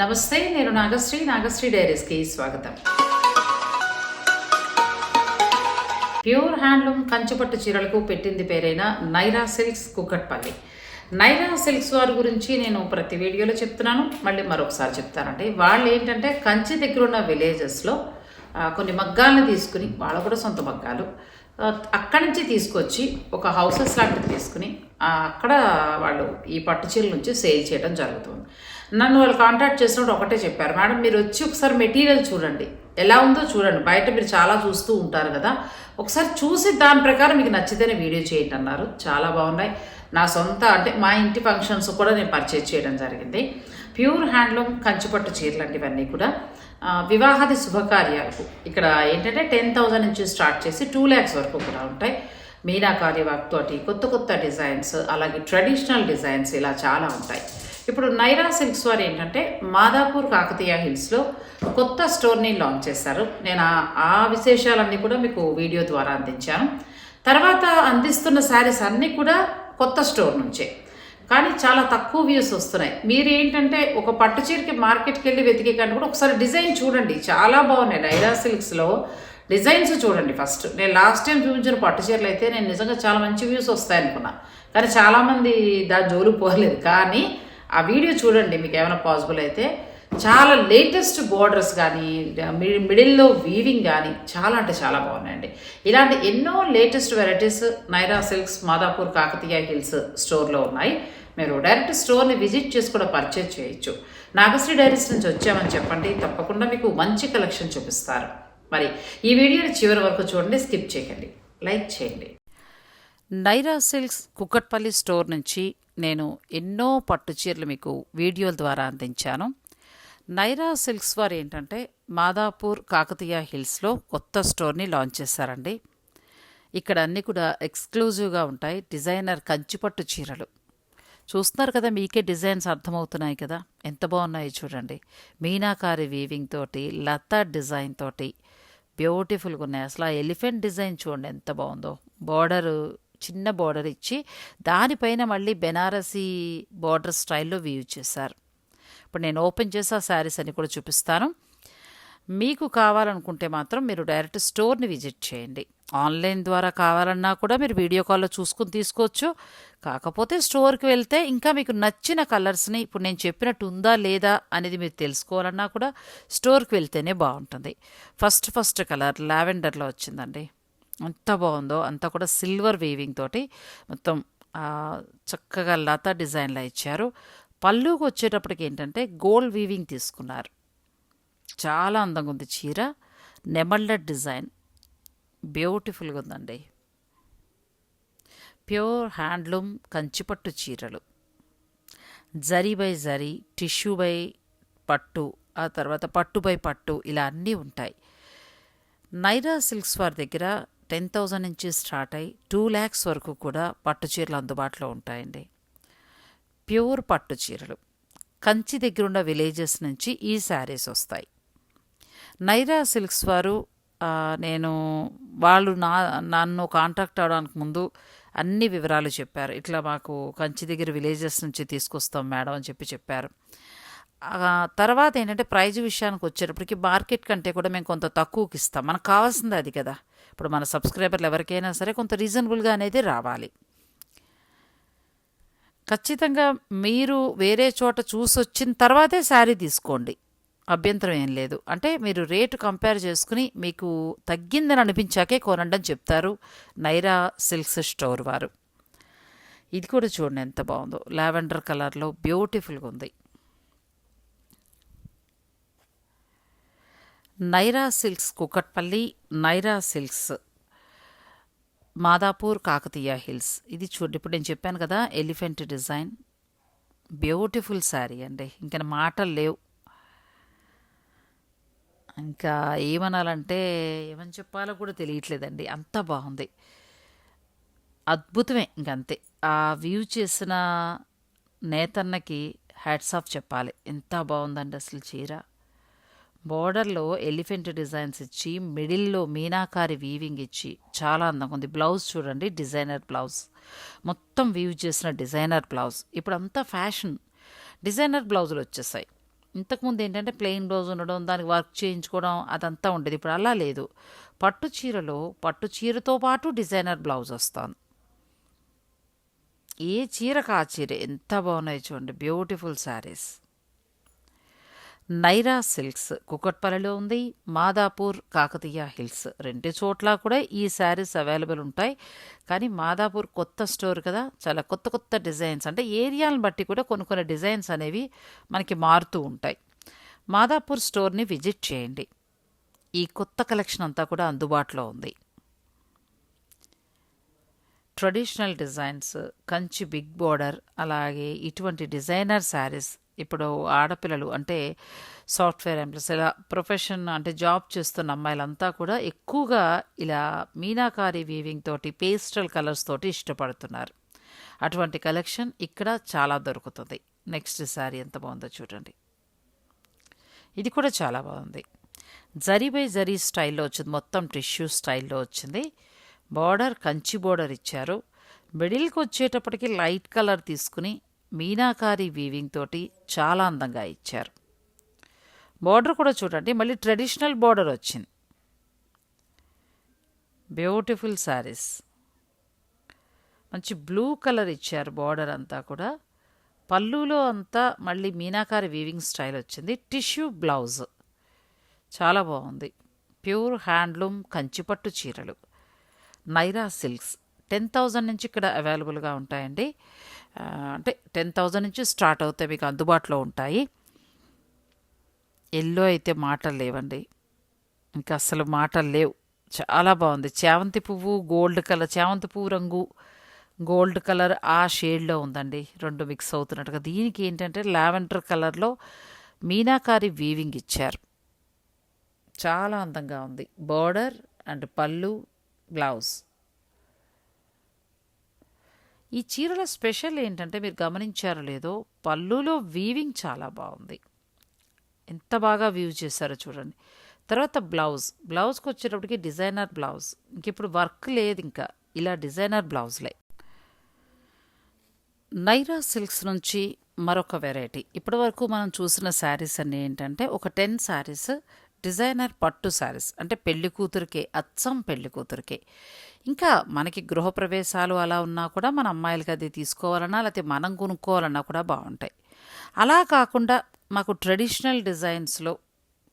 నమస్తే నేను నాగశ్రీ నాగశ్రీ డైరీస్కి స్వాగతం. ప్యూర్ హ్యాండ్లూమ్ కంచుపట్టు చీరలకు పెట్టింది పేరైన నైరా సిల్క్స్ కుక్కట్పల్లి నైరా సిల్క్స్ వారి గురించి నేను ప్రతి వీడియోలో చెప్తున్నాను. మళ్ళీ మరొకసారి చెప్తానండి. వాళ్ళు ఏంటంటే కంచి దగ్గర ఉన్న విలేజెస్లో కొన్ని మగ్గాలను తీసుకుని వాళ్ళు కూడా సొంత మగ్గాలు అక్కడి నుంచి తీసుకొచ్చి ఒక హౌసెస్ లాంటిది తీసుకుని అక్కడ వాళ్ళు ఈ పట్టు చీరల నుంచి సేల్ చేయడం జరుగుతుంది. నన్ను వాళ్ళు కాంటాక్ట్ చేసినప్పుడు ఒకటే చెప్పారు. మేడం మీరు వచ్చి ఒకసారి మెటీరియల్ చూడండి. ఎలా ఉందో చూడండి. బయట మీరు చాలా చూస్తూ ఉంటారు కదా. ఒకసారి చూసి దాని ప్రకారం మీకు నచ్చితేనే వీడియో చేయండి అన్నారు. చాలా బాగున్నాయి. నా సొంత అంటే మా ఇంటి ఫంక్షన్స్ కూడా నేను పర్చేజ్ చేయడం జరిగింది. ప్యూర్ హ్యాండ్లూమ్ కంచిపట్టు చీరలు అంటే ఇవన్నీ కూడా. వివాహాది శుభకార్యాలకు ఇక్కడ ఏంటంటే టెన్ థౌజండ్ నుంచి స్టార్ట్ చేసి టూ ల్యాక్స్ వరకు కూడా ఉంటాయి. మీనాకారి వర్క్ తోటి కొత్త కొత్త డిజైన్స్ అలాగే ట్రెడిషనల్ డిజైన్స్ ఇలా చాలా ఉంటాయి. ఇప్పుడు నైరా సిల్క్స్ వారు ఏంటంటే మాదాపూర్ కాకతీయ హిల్స్లో కొత్త స్టోర్ని లాంచ్ చేశారు. నేను ఆ- విశేషాలన్నీ కూడా మీకు వీడియో ద్వారా అందించాను. తర్వాత అందిస్తున్న శారీస్ అన్నీ కూడా కొత్త స్టోర్ నుంచే. కానీ చాలా తక్కువ వ్యూస్ వస్తున్నాయి. మీరు ఏంటంటే ఒక పట్టు చీరకి మార్కెట్కి వెళ్ళి వెతికే కంటే కూడా ఒకసారి డిజైన్ చూడండి. చాలా బాగున్నాయి నైరా సిల్క్స్లో డిజైన్స్ చూడండి ఫస్ట్. నేను లాస్ట్ టైం చూపించిన పట్టు చీరలు అయితే నేను నిజంగా చాలా మంచి వ్యూస్ వస్తాయనుకున్నా. కానీ చాలామంది దాని జోలు పోలేదు. కానీ ఆ వీడియో చూడండి మీకు ఏమైనా పాసిబుల్ అయితే. చాలా లేటెస్ట్ బోర్డర్స్ కానీ మిడి- మిడిల్లో వీవింగ్ కానీ చాలా అంటే చాలా బాగున్నాయండి. ఇలాంటి ఎన్నో latest varieties Naira silks Madhapur Kakatiya hills స్టోర్లో ఉన్నాయి. మీరు డైరెక్ట్ స్టోర్ని విజిట్ చేసి కూడా పర్చేజ్ చేయొచ్చు. నాగశ్రీ డైరీస్ నుంచి వచ్చామని చెప్పండి. తప్పకుండా మీకు మంచి కలెక్షన్ చూపిస్తారు. మరి ఈ వీడియోని చివరి వరకు చూడండి స్కిప్ చేయకండి. లైక్ చేయండి. నైరా సిల్క్స్ కుక్కట్పల్లి స్టోర్ నుంచి నేను ఎన్నో పట్టు చీరలు మీకు వీడియోల ద్వారా అందించాను. నైరా సిల్క్స్ వారు ఏంటంటే మాదాపూర్ కాకతీయ హిల్స్లో కొత్త స్టోర్ని లాంచ్ చేశారండి. ఇక్కడ అన్నీ కూడా ఎక్స్క్లూజివ్గా ఉంటాయి. డిజైనర్ కంచిపట్టు చీరలు. చూస్తున్నారు కదా మీకే డిజైన్స్ అర్థమవుతున్నాయి కదా. ఎంత బాగున్నాయి చూడండి. మీనాకారి వీవింగ్ తోటి లతా డిజైన్ తోటి బ్యూటిఫుల్గా ఉన్నాయి. అసలు ఆ ఎలిఫెంట్ డిజైన్ చూడండి ఎంత బాగుందో. బార్డరు చిన్న బార్డర్ ఇచ్చి దానిపైన మళ్ళీ బెనారసీ బార్డర్ స్టైల్లో వీవ్ చేశారు. ఇప్పుడు నేను ఓపెన్ చేసి ఆ శారీస్ అని కూడా చూపిస్తాను. మీకు కావాలనుకుంటే మాత్రం మీరు డైరెక్ట్ స్టోర్ని విజిట్ చేయండి. ఆన్లైన్ ద్వారా కావాలన్నా కూడా మీరు వీడియో కాల్లో చూసుకుని తీసుకోవచ్చు. కాకపోతే స్టోర్కి వెళ్తే ఇంకా మీకు నచ్చిన కలర్స్ని ఇప్పుడు నేను చెప్పినట్టు ఉందా లేదా అనేది మీరు తెలుసుకోవాలన్నా కూడా స్టోర్కి వెళ్తేనే బాగుంటుంది. ఫస్ట్ ఫస్ట్ కలర్ లావెండర్లో వచ్చిందండి. ఎంత బాగుందో అంతా కూడా సిల్వర్ వీవింగ్ తోటి మొత్తం చక్కగా లతా డిజైన్లా ఇచ్చారు. పళ్ళుకి వచ్చేటప్పటికి ఏంటంటే గోల్డ్ వీవింగ్ తీసుకున్నారు. చాలా అందంగా ఉంది చీర. నెమళ్ళ డిజైన్. బ్యూటిఫుల్గా ఉందండి. ప్యూర్ హ్యాండ్లూమ్ కంచిపట్టు చీరలు. Zari by zari tissue by పట్టు ఆ తర్వాత పట్టు బై పట్టు ఇలా అన్నీ ఉంటాయి. నైరా సిల్క్స్ వారి దగ్గర టెన్ థౌజండ్ నుంచి స్టార్ట్ అయ్యి టూ ల్యాక్స్ వరకు కూడా పట్టు చీరలు అందుబాటులో ఉంటాయండి. ప్యూర్ పట్టు చీరలు. కంచి దగ్గరున్న విలేజెస్ నుంచి ఈ శారీస్ వస్తాయి. నైరా సిల్క్స్ వారు నేను వాళ్ళు నా నన్ను కాంటాక్ట్ అవడానికి ముందు అన్ని వివరాలు చెప్పారు. ఇట్లా మాకు కంచి దగ్గర విలేజెస్ నుంచి తీసుకొస్తాం మేడం అని చెప్పి చెప్పారు. తర్వాత ఏంటంటే ప్రైజ్ విషయానికి వచ్చేటప్పటికి మార్కెట్ కంటే కూడా మేము కొంత తక్కువకి ఇస్తాం. మనకు కావాల్సింది అది కదా. ఇప్పుడు మన సబ్స్క్రైబర్లు ఎవరికైనా సరే కొంత రీజనబుల్గా అనేది రావాలి. ఖచ్చితంగా మీరు వేరే చోట చూసి వచ్చిన తర్వాతే శారీ తీసుకోండి. అభ్యంతరం ఏం లేదు. అంటే మీరు రేటు కంపేర్ చేసుకుని మీకు తగ్గిందని అనిపించాకే కొనండి అని చెప్తారు నైరా సిల్క్స్ స్టోర్ వారు. ఇది కూడా చూడండి ఎంత బాగుందో. లావెండర్ కలర్లో బ్యూటిఫుల్గా ఉంది. Naira silks Kukatpally Naira silks Madhapur Kakatiya hills. ఇది చూడండి ఇప్పుడు నేను చెప్పాను కదా ఎలిఫెంట్ డిజైన్. బ్యూటిఫుల్ శారీ అండి. ఇంకా మాటలు లేవు. ఇంకా ఏమనాలంటే ఏమని చెప్పాలో కూడా తెలియట్లేదండి. అంత బాగుంది. అద్భుతమే ఇంకంతే ఆ వ్యూ చేసిన నేతన్నకి హ్యాట్స్ ఆఫ్ చెప్పాలి. ఎంత బాగుందండి అసలు చీర. బోర్డర్లో ఎలిఫెంట్ డిజైన్స్ ఇచ్చి మిడిల్లో మీనాకారి వీవింగ్ ఇచ్చి చాలా అందంగా ఉంది. బ్లౌజ్ చూడండి డిజైనర్ బ్లౌజ్. మొత్తం వీవ్ చేసిన డిజైనర్ బ్లౌజ్. ఇప్పుడు అంతా ఫ్యాషన్. డిజైనర్ బ్లౌజులు వచ్చేసాయి. ఇంతకుముందు ఏంటంటే ప్లెయిన్ బ్లౌజ్ ఉండడం దానికి వర్క్ చేయించుకోవడం అదంతా ఉండేది. ఇప్పుడు అలా లేదు. పట్టు చీరలో పట్టు చీరతో పాటు డిజైనర్ బ్లౌజ్ వస్తాను. ఏ చీరకు ఆ చీర ఎంత బాగున్నాయి చూడండి. Beautiful sarees. నైరా సిల్క్స్ కుకట్పల్లిలో ఉంది మాదాపూర్ కాకతీయ హిల్స్. రెండు చోట్ల కూడా ఈ శారీస్ అవైలబుల్ ఉంటాయి. కానీ మాదాపూర్ కొత్త స్టోర్ కదా చాలా కొత్త కొత్త డిజైన్స్. అంటే ఏరియాలను బట్టి కూడా కొన్ని కొన్ని డిజైన్స్ అనేవి మనకి మారుతూ ఉంటాయి. మాదాపూర్ స్టోర్ని విజిట్ చేయండి. ఈ కొత్త కలెక్షన్ అంతా కూడా అందుబాటులో ఉంది. Traditional designs Kanchi big border అలాగే ఇటువంటి డిజైనర్ శారీస్ ఇప్పుడు ఆడపిల్లలు అంటే సాఫ్ట్వేర్ ఎంప్లాయీస్ ఇలా ప్రొఫెషన్ అంటే జాబ్ చేస్తున్న అమ్మాయిలంతా కూడా ఎక్కువగా ఇలా మీనాకారి వీవింగ్ తోటి పేస్టల్ కలర్స్ తోటి ఇష్టపడుతున్నారు. అటువంటి కలెక్షన్ ఇక్కడ చాలా దొరుకుతుంది. నెక్స్ట్ శారీ ఎంత బాగుందో చూడండి. ఇది కూడా చాలా బాగుంది. జరీ బై జరీ స్టైల్లో వచ్చింది. మొత్తం టిష్యూ స్టైల్లో వచ్చింది. బార్డర్ కంచి బార్డర్ ఇచ్చారు. మిడిల్కి వచ్చేటప్పటికి లైట్ కలర్ తీసుకుని మీనాకారి వీవింగ్ తోటి చాలా అందంగా ఇచ్చారు. బార్డర్ కూడా చూడండి మళ్ళీ ట్రెడిషనల్ బార్డర్ వచ్చింది. బ్యూటిఫుల్ శారీస్ మంచి బ్లూ కలర్ ఇచ్చారు బార్డర్ అంతా కూడా. పళ్ళులో అంతా మళ్ళీ మీనాకారి వీవింగ్ స్టైల్ వచ్చింది. టిష్యూ బ్లౌజ్ చాలా బాగుంది. ప్యూర్ హ్యాండ్లూమ్ కంచిపట్టు చీరలు. నైరా సిల్క్స్ టెన్ థౌజండ్ నుంచి ఇక్కడ అవైలబుల్గా ఉంటాయండి. అంటే టెన్ థౌజండ్ నుంచి స్టార్ట్ అవుతాయి మీకు అందుబాటులో ఉంటాయి. ఎల్లో అయితే మాటలు లేవండి. ఇంకా అసలు మాటలు లేవు. చాలా బాగుంది. చామంతి పువ్వు గోల్డ్ కలర్ చామంతి పువ్వు రంగు గోల్డ్ కలర్ ఆ షేడ్లో ఉందండి. రెండు మిక్స్ అవుతున్నట్టుగా. దీనికి ఏంటంటే లావెండర్ కలర్లో మీనాకారి వీవింగ్ ఇచ్చారు. చాలా అందంగా ఉంది. బార్డర్ అండ్ పళ్ళు బ్లౌజ్. ఈ చీరల స్పెషల్ ఏంటంటే మీరు గమనించారో లేదో పళ్ళులో వీవింగ్ చాలా బాగుంది. ఎంత బాగా వీవ్ చేశారో చూడండి. తర్వాత బ్లౌజ్ బ్లౌజ్కి వచ్చేటప్పటికి డిజైనర్ బ్లౌజ్ ఇంకెప్పుడు వర్క్ లేదు ఇంకా. ఇలా డిజైనర్ బ్లౌజ్లే నైరా సిల్క్స్ నుంచి మరొక వెరైటీ ఇప్పటివరకు మనం చూసిన శారీస్ అన్నీ ఏంటంటే ఒక టెన్ శారీస్ డిజైనర్ పట్టు శారీస్ అంటే పెళ్ళి కూతురికే అచ్చం పెళ్ళి కూతురికే. ఇంకా మనకి గృహప్రవేశాలు అలా ఉన్నా కూడా మన అమ్మాయిలకి అది తీసుకోవాలన్నా లేకపోతే మనం కొనుక్కోవాలన్నా కూడా బాగుంటాయి. అలా కాకుండా మాకు ట్రెడిషనల్ డిజైన్స్లో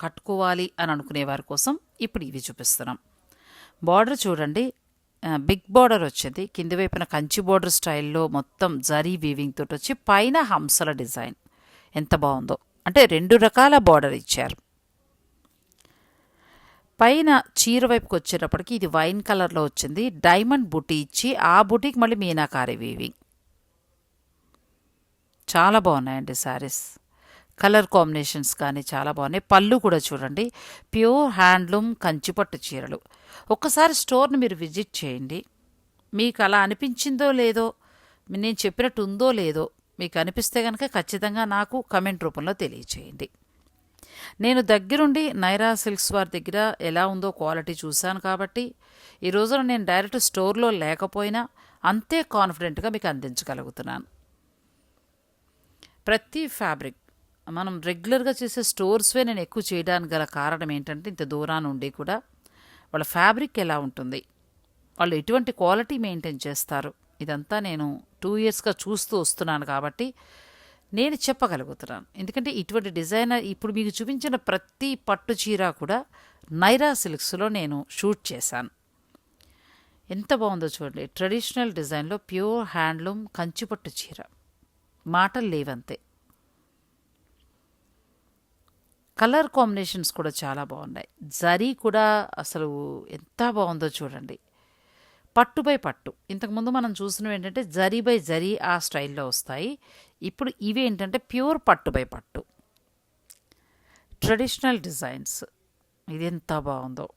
కట్టుకోవాలి అని అనుకునే వారి కోసం ఇప్పుడు ఇవి చూపిస్తున్నాం. బార్డర్ చూడండి. బిగ్ బార్డర్ వచ్చింది. కింది వైపున కంచి బార్డర్ స్టైల్లో మొత్తం జరీ వీవింగ్ తోటి వచ్చి పైన హంసల డిజైన్. ఎంత బాగుందో. అంటే రెండు రకాల బార్డర్ ఇచ్చారు. పైన చీర వైపుకి వచ్చేటప్పటికి ఇది వైన్ కలర్లో వచ్చింది. డైమండ్ బుటీ ఇచ్చి ఆ బుటీకి మళ్ళీ మీనాకారి వీవింగ్. చాలా బాగున్నాయండి శారీస్. కలర్ కాంబినేషన్స్ కానీ చాలా బాగున్నాయి. పళ్ళు కూడా చూడండి. ప్యూర్ హ్యాండ్లూమ్ కంచిపట్టు చీరలు. ఒక్కసారి స్టోర్ని మీరు విజిట్ చేయండి. మీకు అలా అనిపించిందో లేదో నేను చెప్పినట్టు ఉందో లేదో మీకు అనిపిస్తే కనుక ఖచ్చితంగా నాకు కమెంట్ రూపంలో తెలియచేయండి. నేను దగ్గరుండి నైరా సిల్క్స్ వారి దగ్గర ఎలా ఉందో క్వాలిటీ చూశాను కాబట్టి ఈ రోజున నేను డైరెక్ట్ స్టోర్లో లేకపోయినా అంతే కాన్ఫిడెంట్గా మీకు అందించగలుగుతున్నాను. ప్రతి ఫ్యాబ్రిక్ మనం రెగ్యులర్గా చేసే స్టోర్స్వే నేను ఎక్కువ చేయడానికి గల కారణం ఏంటంటే ఇంత దూరాన్ని ఉండి కూడా వాళ్ళ ఫ్యాబ్రిక్ ఎలా ఉంటుంది వాళ్ళు ఎటువంటి క్వాలిటీ మెయింటైన్ చేస్తారు ఇదంతా నేను టూ ఇయర్స్గా చూస్తూ వస్తున్నాను కాబట్టి నేను చెప్పగలుగుతున్నాను. ఎందుకంటే ఇటువంటి డిజైనర్ ఇప్పుడు మీకు చూపించిన ప్రతి పట్టు చీర కూడా నైరా సిల్క్స్లో నేను షూట్ చేశాను. ఎంత బాగుందో చూడండి. ట్రెడిషనల్ డిజైన్లో ప్యూర్ హ్యాండ్లూమ్ కంచిపట్టు చీర. మాటలు లేవంతే. కలర్ కాంబినేషన్స్ కూడా చాలా బాగున్నాయి. జరీ కూడా అసలు ఎంత బాగుందో చూడండి. పట్టు బై పట్టు. ఇంతకుముందు మనం చూసినవి ఏంటంటే జరీ బై జరీ ఆ స్టైల్లో వస్తాయి. ఇప్పుడు ఇవి ఏంటంటే ప్యూర్ పట్టు బై పట్టు. Traditional designs. ఇది ఎంత బాగుందో.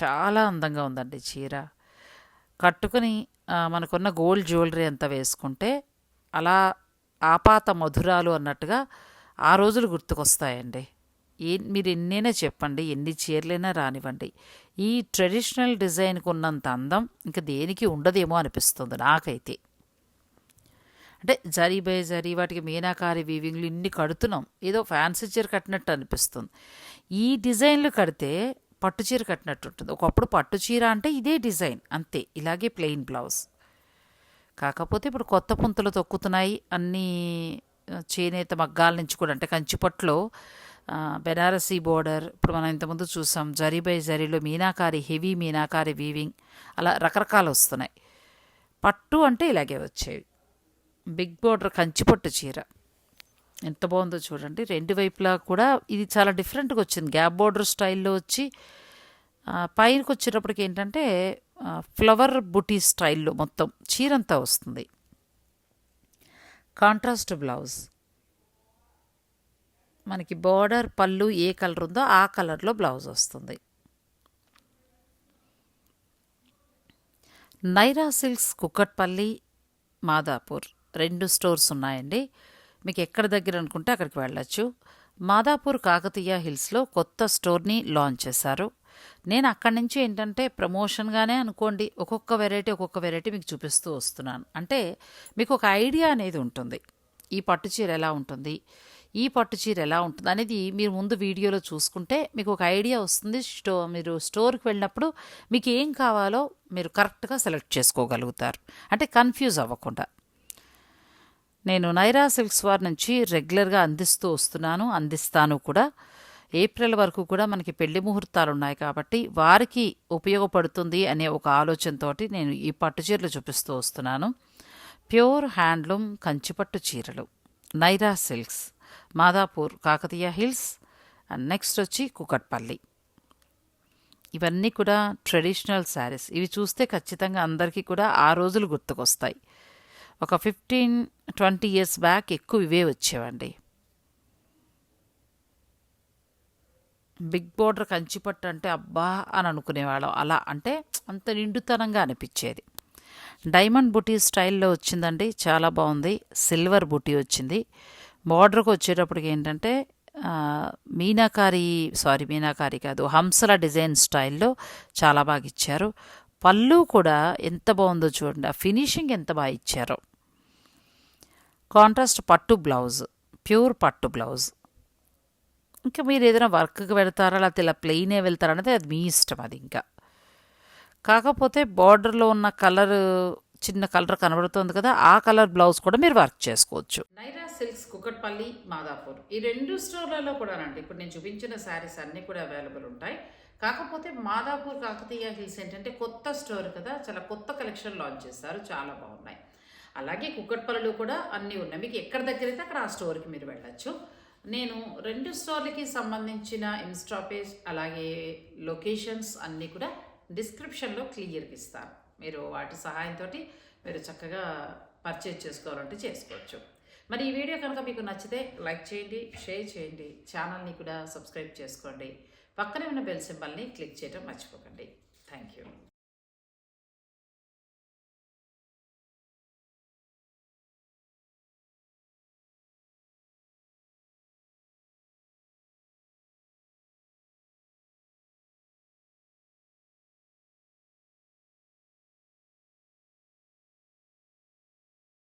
చాలా అందంగా ఉందండి చీర. కట్టుకుని మనకున్న గోల్డ్ జ్యువెలరీ అంతా వేసుకుంటే అలా ఆపాత మధురాలు అన్నట్టుగా ఆ రోజులు గుర్తుకొస్తాయండి. ఏ మీరు ఎన్నైనా చెప్పండి ఎన్ని చీరలైనా రానివ్వండి. ఈ ట్రెడిషనల్ డిజైన్కి ఉన్నంత అందం ఇంకా దేనికి ఉండదేమో అనిపిస్తుంది నాకైతే. అంటే జరీ బై జరీ వాటికి మీనాకారి వీవింగ్లు ఇన్ని కడుతున్నాం. ఏదో ఫ్యాన్సీ చీర కట్టినట్టు అనిపిస్తుంది. ఈ డిజైన్లు కడితే పట్టు చీర కట్టినట్టు ఉంటుంది. ఒకప్పుడు పట్టు చీర అంటే ఇదే డిజైన్ అంతే. ఇలాగే ప్లెయిన్ బ్లౌజ్. కాకపోతే ఇప్పుడు కొత్త పుంతలు తొక్కుతున్నాయి. అన్నీ చేనేత మగ్గాల నుంచి కూడా అంటే కంచిపట్లో బెనారసీ బోర్డర్ ఇప్పుడు మనం ఇంతకుముందు చూసాం జరీ బై జరీలో మీనాకారి హెవీ మీనాకారి వీవింగ్ అలా రకరకాలు వస్తున్నాయి. పట్టు అంటే ఇలాగే వచ్చేవి. బిగ్ బోర్డర్ కంచిపట్టు చీర. ఎంత బాగుందో చూడండి. రెండు వైపులా కూడా ఇది చాలా డిఫరెంట్గా వచ్చింది. గ్యాప్ బోర్డర్ స్టైల్లో వచ్చి పైనకి వచ్చేటప్పటికి ఏంటంటే ఫ్లవర్ బుటీ స్టైల్లో మొత్తం చీరంతా వస్తుంది. Contrast blouse. మనకి బార్డర్ పళ్ళు ఏ కలర్ ఉందో ఆ కలర్లో బ్లౌజ్ వస్తుంది. నైరా సిల్క్స్ కుక్కట్పల్లి మాదాపూర్ రెండు స్టోర్స్ ఉన్నాయండి. మీకు ఎక్కడ దగ్గర అనుకుంటే అక్కడికి వెళ్ళచ్చు. మాదాపూర్ కాకతీయ హిల్స్లో కొత్త స్టోర్ని లాంచ్ చేశారు. నేను అక్కడి నుంచి ఏంటంటే ప్రమోషన్గానే అనుకోండి ఒక్కొక్క వెరైటీ ఒక్కొక్క వెరైటీ మీకు చూపిస్తూ వస్తున్నాను. అంటే మీకు ఒక ఐడియా అనేది ఉంటుంది. ఈ పట్టు చీర ఎలా ఉంటుంది? ఈ పట్టు చీర ఎలా ఉంటుంది అనేది మీరు ముందు వీడియోలో చూసుకుంటే మీకు ఒక ఐడియా వస్తుంది. స్టో మీరు స్టోర్కి వెళ్ళినప్పుడు మీకు ఏం కావాలో మీరు కరెక్ట్గా సెలెక్ట్ చేసుకోగలుగుతారు. అంటే కన్ఫ్యూజ్ అవ్వకుండా. నేను నైరా సిల్క్స్ వారి నుంచి రెగ్యులర్గా అందిస్తూ వస్తున్నాను అందిస్తాను కూడా. ఏప్రిల్ వరకు కూడా మనకి పెళ్ళి ముహూర్తాలు ఉన్నాయి కాబట్టి వారికి ఉపయోగపడుతుంది అనే ఒక ఆలోచనతోటి నేను ఈ పట్టు చీరలు చూపిస్తూ వస్తున్నాను. ప్యూర్ హ్యాండ్లూమ్ కంచిపట్టు చీరలు Naira silks. Madhapur Kakatiya hills and next వచ్చి కుకట్పల్లి. ఇవన్నీ కూడా ట్రెడిషనల్ శారీస్ ఇవి చూస్తే ఖచ్చితంగా అందరికీ కూడా ఆ రోజులు గుర్తుకొస్తాయి. ఒక ఫిఫ్టీన్ ట్వంటీ ఇయర్స్ బ్యాక్ ఎక్కువ ఇవే వచ్చేవండి. బిగ్ బోర్డర్ కంచిపట్టు అంటే అబ్బా అని అనుకునేవాళ్ళం. అలా అంటే అంత నిండుతనంగా అనిపించేది. డైమండ్ బుటీ స్టైల్లో వచ్చిందండి. చాలా బాగుంది. సిల్వర్ బుటీ వచ్చింది. బార్డర్కి వచ్చేటప్పటికి ఏంటంటే మీనాకారి సారీ మీనాకారి కాదు హంసల డిజైన్ స్టైల్లో చాలా బాగా ఇచ్చారు పళ్ళు కూడా ఎంత బాగుందో చూడండి ఆ ఫినిషింగ్ ఎంత బాగా ఇచ్చారో. కాంట్రాస్ట్ పట్టు బ్లౌజ్ ప్యూర్ పట్టు బ్లౌజ్. ఇంకా మీరు ఏదైనా వర్క్కి వెళ్తారా లేకపోతే ఇలా ప్లెయినే వెళ్తారా అనేది అది మీ ఇష్టం అది ఇంకా. కాకపోతే బార్డర్లో ఉన్న కలర్ చిన్న కలర్ కనబడుతుంది కదా ఆ కలర్ బ్లౌజ్ కూడా మీరు వర్క్ చేసుకోవచ్చు. నైరా సిల్క్స్ కుకట్పల్లి మాదాపూర్. ఈ రెండు స్టోర్లలో కూడానండి ఇప్పుడు నేను చూపించిన శారీస్ అన్నీ కూడా అవైలబుల్ ఉంటాయి. కాకపోతే మాదాపూర్ కాకతీయ హిల్స్ ఏంటంటే కొత్త స్టోర్ కదా చాలా కొత్త కలెక్షన్ లాంచ్ చేస్తారు చాలా బాగున్నాయి. అలాగే కుక్కట్పల్లిలో కూడా అన్నీ ఉన్నాయి. మీకు ఎక్కడ దగ్గర అయితే అక్కడ ఆ స్టోర్కి మీరు వెళ్ళచ్చు. నేను రెండు స్టోర్లకి సంబంధించిన ఇన్స్టా పేజ్ అలాగే లొకేషన్స్ అన్నీ కూడా డిస్క్రిప్షన్లో క్లియర్గా ఇస్తాను. మీరు వాటి సహాయంతో మీరు చక్కగా పర్చేజ్ చేసుకోవాలంటే చేసుకోవచ్చు. మరి ఈ వీడియో కనుక మీకు నచ్చితే లైక్ చేయండి షేర్ చేయండి ఛానల్ని కూడా సబ్స్క్రైబ్ చేసుకోండి. పక్కనే ఉన్న బెల్ సింబల్ని క్లిక్ చేయడం మర్చిపోకండి. Thank you